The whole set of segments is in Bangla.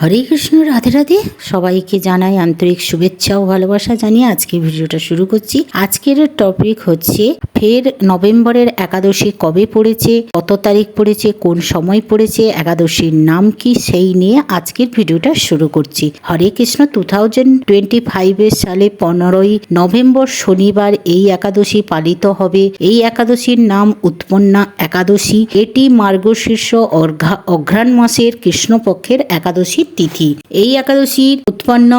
হরে কৃষ্ণ, রাধে রাধে। সবাইকে জানাই আন্তরিক শুভেচ্ছা ও ভালোবাসা জানিয়ে আজকে ভিডিওটা শুরু করছি। আজকের টপিক হচ্ছে, ফের নভেম্বরের একাদশী কবে পড়েছে, কত তারিখ পড়েছে, কোন সময় পড়েছে, একাদশীর নাম কি সেই নিয়ে আজকের ভিডিওটা শুরু করছি। Hare Krishna two thousand twenty ফাইভের সালে পনেরোই নভেম্বর শনিবার এই একাদশী পালিত হবে। এই একাদশীর নাম উৎপন্না একাদশী। এটি মার্গশীর্ষ অঘ্রাণ মাসের কৃষ্ণপক্ষের একাদশী তিথি। এই একাদশীর উৎপন্ন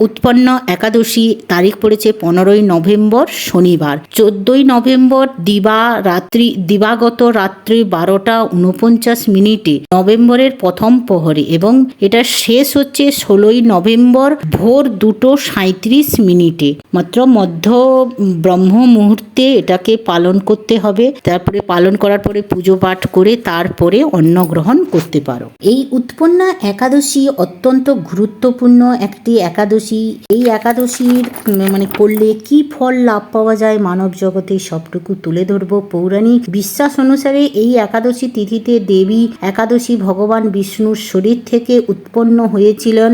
উৎপন্ন একাদশী তারিখ পড়েছে পনেরোই নভেম্বর শনিবার। চোদ্দই নভেম্বর দিবা রাত্রি, দিবাগত রাত্রি বারোটা উনপঞ্চাশ মিনিটে নভেম্বরের প্রথম প্রহরে এবং এটা শেষ হচ্ছে ষোলোই নভেম্বর ভোর দুটো সাঁত্রিশ মিনিটে। মাত্র মধ্য ব্রহ্ম মুহূর্তে এটাকে পালন করতে হবে। তারপরে পালন করার পরে পুজো পাঠ করে তারপরে অন্ন গ্রহণ করতে পারো। এই উৎপন্না একাদশী অত্যন্ত গুরুত্বপূর্ণ একটি একাদশী। এই একাদশীর মানে করলে কি ফল লাভ পাওয়া যায় মানব জগতে সবটুকু তুলে ধরবো পৌরাণিক বিশ্বাস অনুসারে এই একাদশী তিথিতে দেবী একাদশী ভগবান বিষ্ণুর শরীর থেকে উৎপন্ন হয়েছিলেন।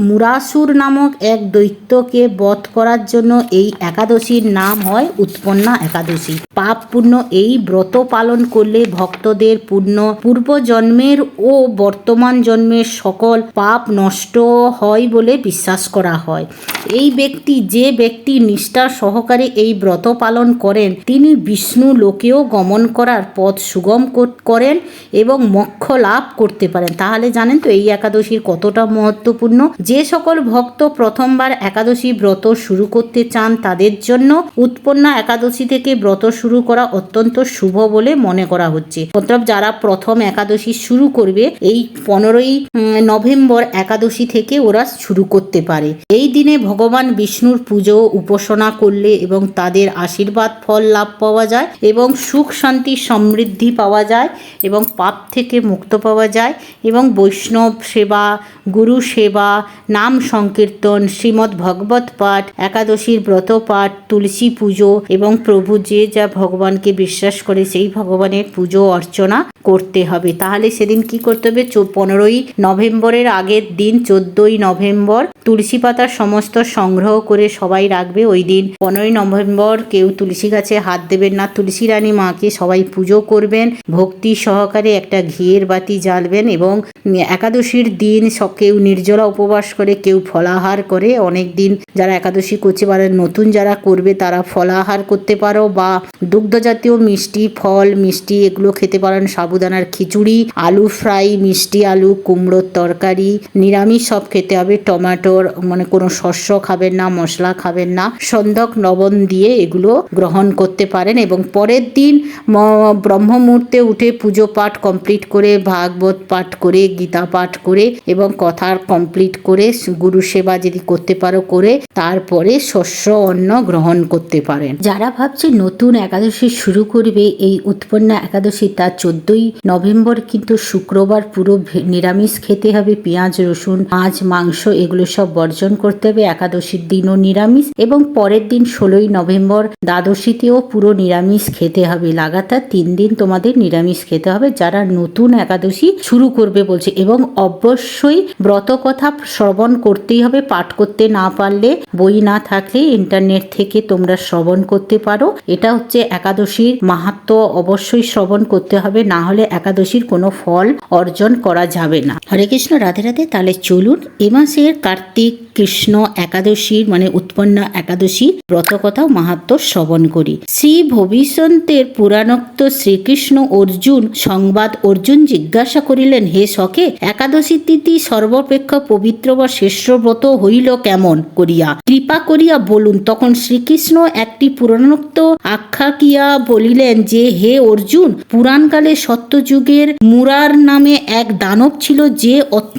মুরাসুর নামক এক দৈত্যকে বধ করার জন্য এই একাদশীর নাম হয় উৎপন্না একাদশী। পাপ পুণ্য এই ব্রত পালন করলে ভক্তদের পূর্ণ পূর্ব জন্মের ও বর্তমান জন্মের সকল পাপ নষ্ট হয় বলে বিশ্বাস করা হয়। এই ব্যক্তি যে ব্যক্তি নিষ্ঠা সহকারে এই ব্রত পালন করেন তিনি বিষ্ণু লোকেও গমন করার পথ সুগম করেন এবং মোক্ষ লাভ করতে পারেন। তাহলে জানেন তো এই একাদশীর কতটা মহত্বপূর্ণ। যে সকল ভক্ত প্রথমবার একাদশী ব্রত শুরু করতে চান তাদের জন্য উৎপন্না একাদশী থেকে ব্রত শুরু করা অত্যন্ত শুভ বলে মনে করা হচ্ছে। মতলব যারা প্রথম একাদশী শুরু করবে এই পনেরোই উম, নভেম্বর একাদশী থেকে ওরা শুরু করতে পারে। এই দিনে ভগবান বিষ্ণুর পুজো, উপাসনা করলে এবং তাদের আশীর্বাদ, ফল লাভ পাওয়া যায় এবং সুখ, শান্তি, সমৃদ্ধি পাওয়া যায় এবং পাপ থেকে মুক্ত পাওয়া যায় এবং বৈষ্ণব সেবা, গুরু সেবা, নাম সংকীর্তন, শ্রীমদ্ ভগবত পাঠ, একাদশীর ব্রত পাঠ, তুলসী পুজো এবং প্রভু যে যা ভগবানকে বিশ্বাস করে সেই ভগবানের পুজো, অর্চনা করতে হবে। তাহলে সেদিন কি করতে হবে? পনেরোই নভেম্বরের আগের দিন চোদ্দই নভেম্বর তুলসী পাতা সমস্ত সংগ্রহ করে সবাই রাখবে ওই দিন। পনেরোই নভেম্বর কেউ তুলসী গাছে হাত দেবেন না। তুলসী রানী মাকে সবাই পুজো করবেন, ভক্তি সহকারে একটা ঘিয়ের বাতি জ্বালবেন এবং একাদশীর দিন সব কেউ নির্জলা উপবাস করে, কেউ ফলাহার করে। অনেক দিন যারা একাদশী করছে বা নতুন যারা করবে, তারা ফলাহার করতে পারো বা দুগ্ধ জাতীয় মিষ্টি, ফল, মিষ্টি এগুলো খেতে পারেন। সাবুদানার খিচুড়ি, আলু ফ্রাই, মিষ্টি আলু, কুমড়োর তরকারি। নিরামিষ সব খেতে হবে। টমেটোর মানে কোনো শস্য খাবেন না, মশলা খাবেন না। সন্ধক লবণ দিয়ে এগুলো গ্রহণ করতে পারেন এবং পরের দিন ম- ব্রহ্ম মুহূর্তে উঠে পুজো পাঠ কমপ্লিট করে, ভাগবত পাঠ করে, গীতা পাঠ করে এবং কথার কমপ্লিট করে, গুরু সেবা যদি করতে পারো, করে তারপরে শস্য, অন্ন গ্রহণ করতে পারেন। যারা ভাবছে নতুন একাদশী শুরু করবে, এই উৎপন্না একাদশী তার চোদ্দই নভেম্বর, কিন্তু শুক্রবার পুরো নিরামিষ খেতে হবে। পেঁয়াজ, রসুন, মাছ, মাংস এগুলো সব বর্জন করতে হবে। একাদশীর দিনও নিরামিষ এবং পরের দিন ষোলোই নভেম্বর দ্বাদশীতেও পুরো নিরামিষ খেতে হবে। লাগাতার তিন দিন তোমাদের নিরামিষ খেতে হবে। যারা নতুন একাদশী শুরু করবে বলছে এবং অবশ্যই ব্রত কথা শ্রবণ করতেই হবে। পাঠ করতে না পারলে, বই না থাকলে ইন্টারনেট থেকে তোমরা শ্রবণ করতে পারো। এটা হচ্ছে একাদশীর মাহাত্ম অবশ্যই শ্রবণ করতে হবে। না হলে একাদশীর কোনো ফল অর্জন করা যাবে না। হরে কৃষ্ণ রাধে রাধে, তাহলে চলুন এ মাসের কার্তিক কৃষ্ণ একাদশীর মানে উৎপন্না একাদশী ব্রতকথা মাহাত্ম শ্রবণ করি। শ্রী ভবিষ্যন্তের পুরাণোক্ত শ্রীকৃষ্ণ অর্জুন সংবাদ অর্জুন জিজ্ঞাসা করিলেন, হে সখে, একাদশী তিথি সর্বাপেক্ষা পবিত্র বা শ্রেষ্ঠ ব্রত হইল কেমন করিয়া? কৃপা করিয়া বলুন। তখন শ্রীকৃষ্ণ একটি পুরাণোক্ত আখ্যা কিয়া বলিলেন যে, হে অর্জুন, পুরাণকালে সত্যযুগের মুরার নামে এক দানব ছিল যে অত্যন্ত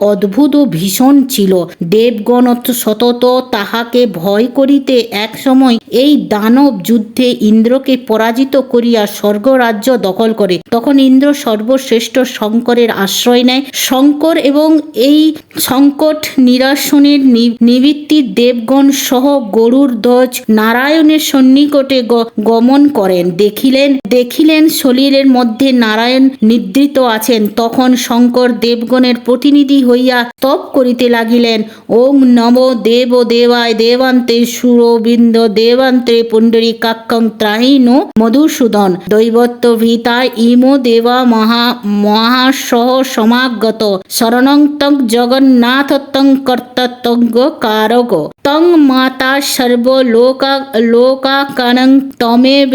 অদ্ভুত ও ভীষণ ছিল। দেবগণ সতত তাহাকে ভয় করিতে এক সময় এই দানব যুদ্ধে ইন্দ্রকে পরাজিত করিয়া স্বর্গরাজ্য দখল করে। তখন ইন্দ্র সর্বশ্রেষ্ঠ শঙ্করের আশ্রয় নেয়। শঙ্কর এবং এই সংকট নিরসনের নিবৃত্তি দেবগণ সহ গরুর ধ্বজ নারায়ণের সন্নিকটে গমন করেন। দেখিলেন দেখিলেন শরীরের মধ্যে নারায়ণ নিদ্রিত আছেন। তখন শঙ্কর দেবগণের প্রতিনিধি হইয়া তপ করিতে লাগিলেন। ওং নম দেব দেবায় দেবান্তে সুরবিন্দ দেবান্তে পুণ্ডরী কাক্ষং ত্রাহিনো মধুসূদন। দৈবত্য ভীতায় ইমো দেবা মহা মহাসহ সমাগত। শরণং তং জগন্নাথ তং কর্ততঙ্গ কারগ। তং মাতা সর্ব লোকা লোকাকানং তমেব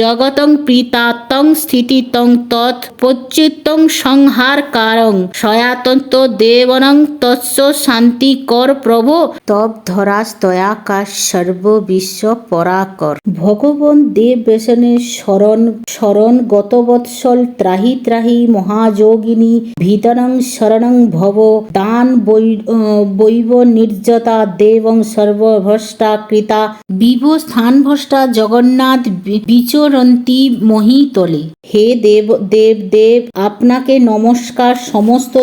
জগতং প্রীতা তং স্থিতি তং তৎ পচ্যুতং সংহার কারং সয়াতন্ত দেবনং তৎস শান্তি কর প্রভু। তব ধরাস দয়াকাশ সর্ব বিশ্ব পরাকর ভগবান দেব বেসনের শরণ শরণ গত বৎসল ত্রাহি ত্রাহি মহাযোগিনী ভীতরং শরণং ভব, দান বৈব নির্যতা দেবং সর্বভ্রষ্টা কৃতা বিভ স্থানভ্রষ্টা জগন্নাথ বিচরন্তি মহিতলে। হে দেব দেব দেব, আপনাকে নমস্কার সমস্ত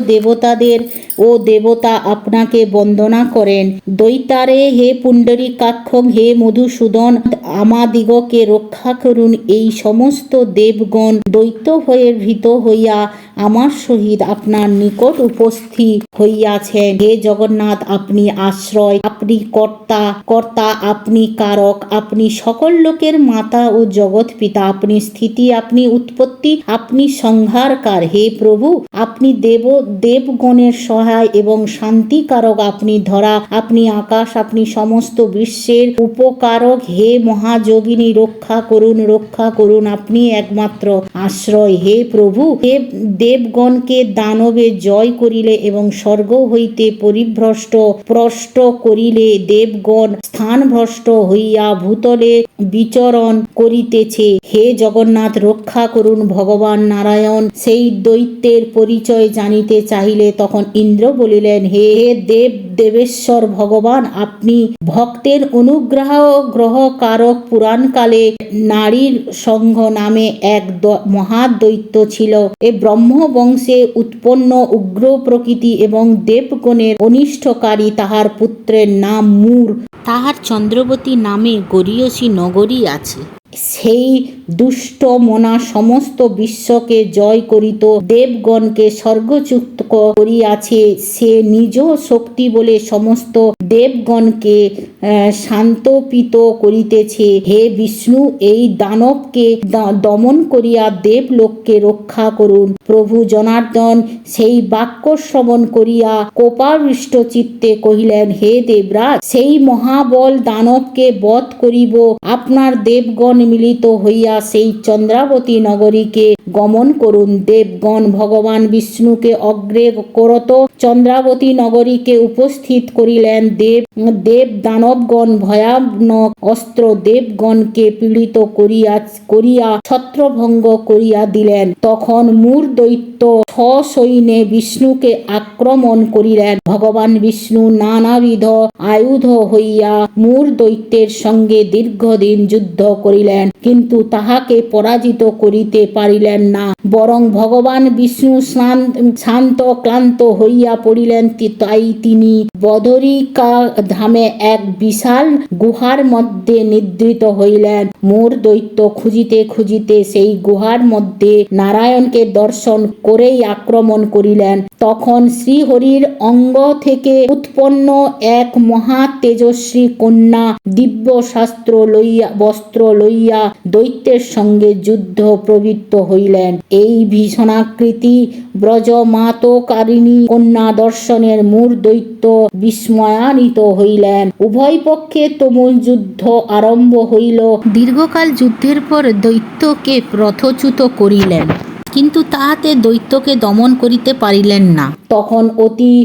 দেবতাদের ও দেবতা আপনাকে বন্দনা করেন। দৈতারে হে পুণ্ডরী কাক্ষং হে মধুসূদন, আমাদিগকে রক্ষা করুন এই সমস্ত দেবগণ। দৈত্য হয়ে ভীত হইয়া আমার সহিত আপনার নিকট উপস্থিত হইয়াছেন। হে জগন্নাথ, আপনি আশ্রয়, আপনি কর্তা কর্তা, আপনি কারক, আপনি সকল লোকের মাতা ও জগৎ পিতা, আপনি স্থিতি, আপনি উৎপত্তি, আপনি সংহারকার। হে প্রভু, আপনি দেব, দেবগণের সহায় এবং শান্তিকারক আপনি ধরা, আপনি আকাশ, আপনি সমস্ত বিশ্বের উপকারক। হে মহাযোগিনী, রক্ষা করুন রক্ষা করুন, আপনি একমাত্র আশ্রয়। হে প্রভু, হে দেবগণকে দানবে জয় করিলে এবং স্বর্গ হইতে পরিভ্রষ্ট, প্রষ্ট করিলে দেবগণ স্থানভ্রষ্ট হইয়া ভূতলে বিচরণ করিতেছে। হে জগন্নাথ, রক্ষা করুন ভগবান নারায়ণ। সেই দৈত্যের পরিচয় জানিতে চাহিলে তখন ইন্দ্র বলিলেন, হে দেব, দেবেশ্বর ভগবান, আপনি ভক্তের অনুগ্রহ গ্রহ কারক পুরাণকালে নারীর সংঘ নামে এক মহাদৈত্য ছিল। এ ব্রহ্ম বংশে উৎপন্ন উগ্র প্রকৃতি এবং দেবগণের অনিষ্টকারী তাহার পুত্রের নাম মূর। তাহার চন্দ্রবতী নামে গরীয়সী নগরী আছে। সেই দুষ্ট মনা সমস্ত বিশ্বকে জয় করিত দেবগণকে স্বর্গযুক্ত করিয়াছে। সে নিজ শক্তি বলে সমস্ত দেবগণকে শান্তপিত করিতেছে। হে বিষ্ণু, এই দানবকে দমন করিয়া দেবলোককে রক্ষা করুন। প্রভু জনার্দন সেই বাক্য শ্রবণ করিয়া কোপাবৃষ্ট চিত্তে কহিলেন, হে দেবরাজ, সেই মহাবল দানবকে বধ করিব। আপনার দেবগণ মিলিত হইয়া সেই চন্দ্রাবতী নগরীকে গমন করুন। দেবগণ ভগবান বিষ্ণুকে অগ্রে করত। চন্দ্রাবতী নগরীকে উপস্থিত করিলেন দেব দেব দানবগণ ভয়ানক অস্ত্র দেবগণকে পীড়িত করিয়া করিয়া ছত্রভঙ্গ করিয়া দিলেন। তখন মূর দৈত্য সসৈন্যে বিষ্ণুকে আক্রমণ করিলেন। ভগবান বিষ্ণু নানাবিধ আয়ুধ হইয়া মূর দৈত্যের সঙ্গে দীর্ঘদিন যুদ্ধ করিলেন, কিন্তু তাহাকে পরাজিত করিতে পারিলেন না। বরং ভগবান বিষ্ণু শান্ত ক্লান্ত হইয়া পড়িলেন তাই তিনি বদরিকা ধামে এক বিশাল গুহার মধ্যে নিদ্রিত হইলেন। মোর দৈত্য খুঁজিতে খুঁজিতে সেই গুহার মধ্যে নারায়ণকে দর্শন করেই আক্রমণ করিলেন। তখন শ্রীহরির অঙ্গ থেকে উৎপন্ন এক মহা তেজস্বী কন্যা দিব্য শাস্ত্র লইয়া, বস্ত্র লইয়া দৈত্যের সঙ্গে যুদ্ধ প্রবৃত্ত হইলেন। এই ভীষণাকৃতি ব্রজমাতকারিণী কন্যা দর্শনের মূর দৈত্য বিস্ময়ান্বিত হইলেন। উভয় পক্ষে তুমুল যুদ্ধ আরম্ভ হইল। দীর্ঘকাল যুদ্ধের পর দৈত্যকে রথচ্যুত করিলেন। কিন্তু তাহাতে দৈত্যকে দমন করিতে পারিলেন না। তখন অতি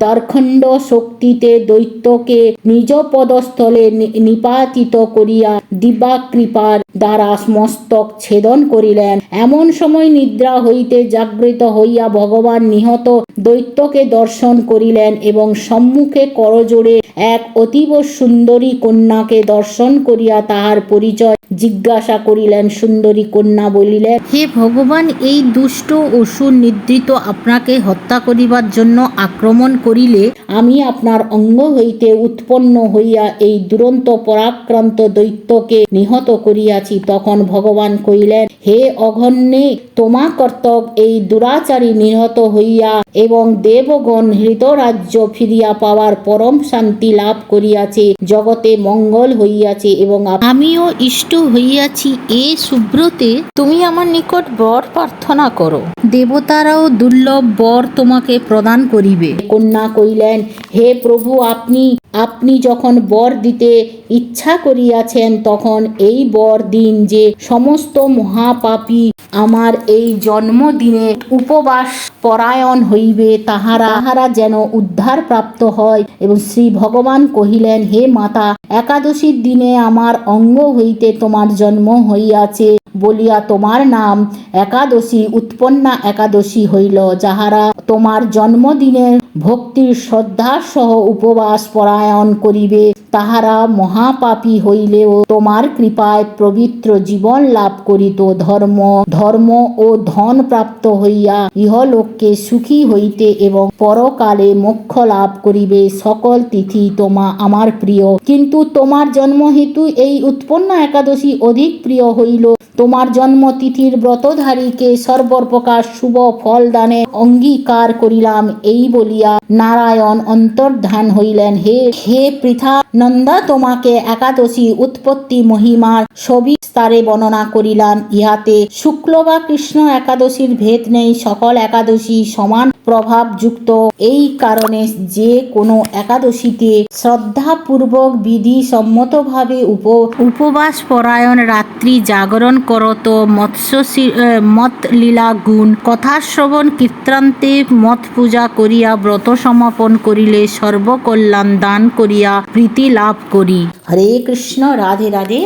দার্খণ্ড শক্তিতে দৈত্যকে নিজ পদস্থলে নিপাতিত করিয়া দিবা কৃপার দ্বারা মস্তক ছেদন করিলেন। এমন সময় নিদ্রা হইতে জাগৃত হইয়া ভগবান নিহত দৈত্যকে দর্শন করিলেন এবং সম্মুখে করজোড়ে এক অতীব সুন্দরী কন্যাকে দর্শন করিয়া তাহার পরিচয় জিজ্ঞাসা করিলেন। সুন্দরী কন্যা বলিলেন, হে ভগবান, এই দুষ্ট অসুর নিদ্রিত আপনাকে হত্যা করিবার জন্য আক্রমণ করিলে আমি আপনার অঙ্গ হইতে উৎপন্ন হইয়া এই দুরন্ত পরাক্রান্ত দৈত্যকে নিহত করিয়াছি। তখন ভগবান কহিলেন, হে অঘন্যে তোমা কর্তক এই দুরাচারী নিহত হইয়া এবং দেবগণ হৃদরাজ্য ফিরিয়া পাওয়ার পরম শান্তি লাভ করিয়াছে, জগতে মঙ্গল হইয়াছে এবং আমিও ইষ্ট হইয়াছি এ সুব্রতে। তুমি আমার নিকট বর প্রার্থনা করো। দেবতারাও দুর্লভ বর তোমাকে প্রদান করিবে। কন্যা কইলেন হে প্রভু, আপনি আপনি যখন বর দিতে ইচ্ছা করিয়াছেন, তখন এই বর দিন যে সমস্ত মহাপাপী আমার এই জন্মদিনে উপবাস পরায়ণ হইবে, তাহারা তাহারা যেন উদ্ধার প্রাপ্ত হয়। এবং শ্রী ভগবান কহিলেন, হে মাতা, একাদশীর দিনে আমার অঙ্গ হইতে তোমার জন্ম হইয়াছে। বলিয়া তোমার নাম একাদশী, উৎপন্না একাদশী হইল, যাহারা তোমার জন্মদিনের ভক্তির শ্রদ্ধা সহ উপবাস পরায়ণ করিবে। তাহারা মহাপাপী হইলেও তোমার কৃপায় পবিত্র জীবন লাভ করিত ধর্ম ধর্ম ও ধন প্রাপ্ত হইয়া ইহলোককে সুখী হইতে এবং পরকালে মোক্ষ লাভ করিবে সকল তিথি তোমা আমার প্রিয়। কিন্তু তোমার জন্ম হেতু এই উৎপন্ন একাদশী অধিক প্রিয় হইল। তোমার জন্মতিথির ব্রতধারীকে সর্বপ্রকার শুভ ফল দানে অঙ্গীকার করিলাম। এই বলিয়া নারায়ণ অন্তর্ধান হইলেন, হে হে পৃথা নন্দা তোমাকে একাদশী উৎপত্তি মহিমার সবিস্তারে বর্ণনা করিলাম। ইহাতে শুক্ল বা কৃষ্ণ একাদশীর ভেদ নেই সকল একাদশী সমান প্রভাবযুক্ত। এই কারণে যে কোনো একাদশীতে শ্রদ্ধাপূর্বক বিধি সম্মতভাবে উপ উপবাস পরায়ণ রাত্রি জাগরণ করত মৎস্য শি- এ, মত লীলা গুণ কথা শ্রবণ কীর্তান্তে মত পূজা করিয়া ব্রত সমাপন করিলে সর্বকল্যাণ দান করিয়া প্রীতি লাভ করি হরে কৃষ্ণ রাধে রাধে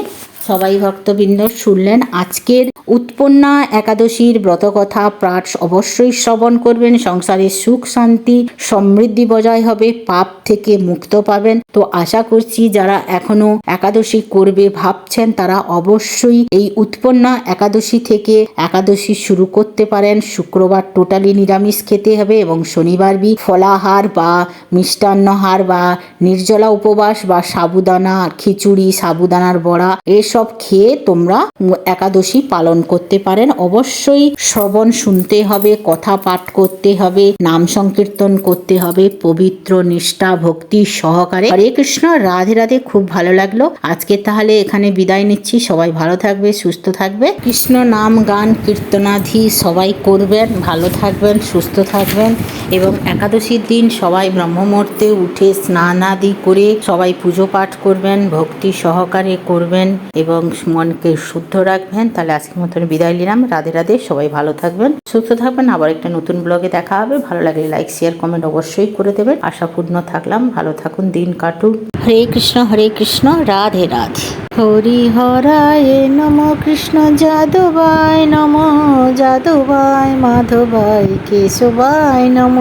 সবাই ভক্তবৃন্দ শুনলেন আজকের উৎপন্না একাদশীর ব্রতকথা পাঠ অবশ্যই শ্রবণ করবেন, সংসারে সুখ, শান্তি, সমৃদ্ধি বজায় হবে, পাপ থেকে মুক্ত পাবেন। তো আশা করছি যারা এখনও একাদশী করবে ভাবছেন, তারা অবশ্যই এই উৎপন্না একাদশী থেকে একাদশী শুরু করতে পারেন। শুক্রবার টোটালি নিরামিষ খেতে হবে এবং শনিবার বি ফলাহার বা মিষ্টান্নহার বা নির্জলা উপবাস বা সাবুদানা, খিচুড়ি, সাবুদানার বড়া এসব খেয়ে তোমরা একাদশী পালন করতে পারেন। অবশ্যই শ্রবণ শুনতে হবে, কথা পাঠ করতে হবে, নাম সংকীর্তন করতে হবে, পবিত্র নিষ্ঠা, ভক্তি সহকারে। হরে কৃষ্ণ, রাধে রাধে, খুব ভালো লাগল। আজকে তাহলে এখানে বিদায় নিচ্ছি। সবাই ভালো থাকবে, সুস্থ থাকবে। কৃষ্ণ নাম, গান কীর্তনাধি সবাই করবেন, ভালো থাকবেন, সুস্থ থাকবেন এবং একাদশীর দিন সবাই ব্রহ্মমূর্তে উঠে স্নানাদি করে সবাই পুজো পাঠ করবেন, ভক্তি সহকারে করবেন এবং মনকে শুদ্ধ রাখবেন, তাহলে আজকের মতন বিদায় নিলাম। রাধে রাধে, সবাই ভালো থাকবেন, সুস্থ থাকবেন। আবার একটা নতুন ব্লগে দেখা হবে। ভালো লাগলে লাইক শেয়ার কমেন্ট অবশ্যই করে দেবেন। আশাপূর্ণ থাকলাম। ভালো থাকুন, দিন কাটুন হরে কৃষ্ণ হরে কৃষ্ণ, রাধে রাধে। হরি হরায় নম কৃষ্ণ যাদবায়, নম যাদবায় মাধবায় কেশবায় নম।